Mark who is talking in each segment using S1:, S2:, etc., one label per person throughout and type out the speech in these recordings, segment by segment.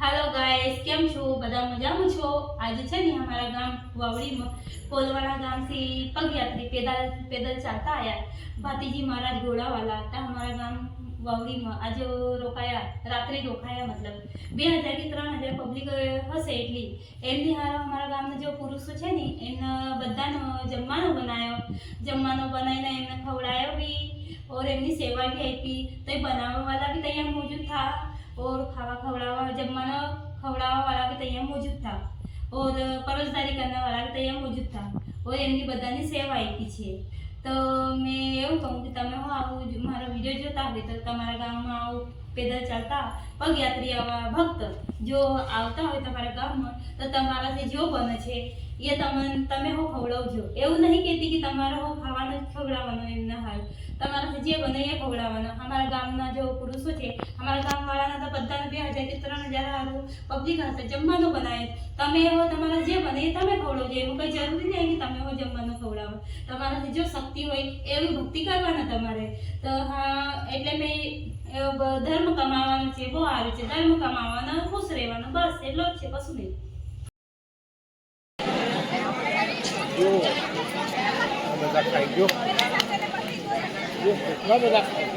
S1: Hello guys કેમ છો? બધા મજામાં છો? આજે છે ને અમારા ગામ વાવડીમાં કોલવાડા ગામથી પગયાત્રી પેદલ પેદલ ચાલતા આવ્યા ભાતીજી મહારાજ ઘોડાવાલા હતા અમારા ગામ વાવડીમાં. આજે રોકાયા, રાત્રે રોકાયા મતલબ. બે હજાર કે ત્રણ હજાર પબ્લિક હશે એટલી. એમની હારા અમારા ગામના જે પુરુષો છે ને, એમને બધાનો જમવાનો બનાવ્યો જમવાનો બનાવીને એમને ખવડાયો બી. ઓર એમની સેવા બી આપી. તો એ બનાવવાવાળા બી તૈયાર મોજૂદ થા. और खावा खवड़ावा जमाना खवड़ावा वाला भी तैयार मौजूद था, और परोसदारी करने वाला भी तैयार मौजूद था, और એમની બધાની સેવા આપી છે તો મેં એવું કહું કે તમે હું આવું મારો વીડિયો જોતા હોય તો તમારા ગામમાં આવું પેદલ ચાલતા પગયાત્રી આવા ભક્ત જો આવતા હોય તમારા ગામમાં તો તમારા જે જો બને છે એ તમને તમે હો ખવડાવજો એવું નહીં કહેતી કે તમારે હો ખાવાનું જ ખવડાવવાનું એમના હાલ તમારા જે બને એ ખવડાવવાનું અમારા ગામના જો પુરુષો છે અમારા ગામવાળાના બધાને બે હજારથી ત્રણ હજાર હારું પબ્લિક હશે જમવાનું બનાવે તમે એવો તમારા જે બને એ તમે ખવડાવજો એવું કંઈ જરૂરી નહીં કે તમે હો જમવાનું ખવડાવો. તમારાથી જો શક્તિ હોય, એવી ભક્તિ કરવાના તમારે. તો હા, એટલે મેં એવો ધર્મ કમાવાનો છે, બહુ સારું છે. ધર્મ કમાવાનો, ખુશ રહેવાનો, બસ, એટલો જ છે, કશું નહીં.
S2: બધા ખાઈ ગયો. બધા ખાય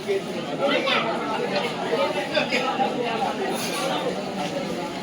S2: છે ચાલે એ છોકરા એવું ખાલી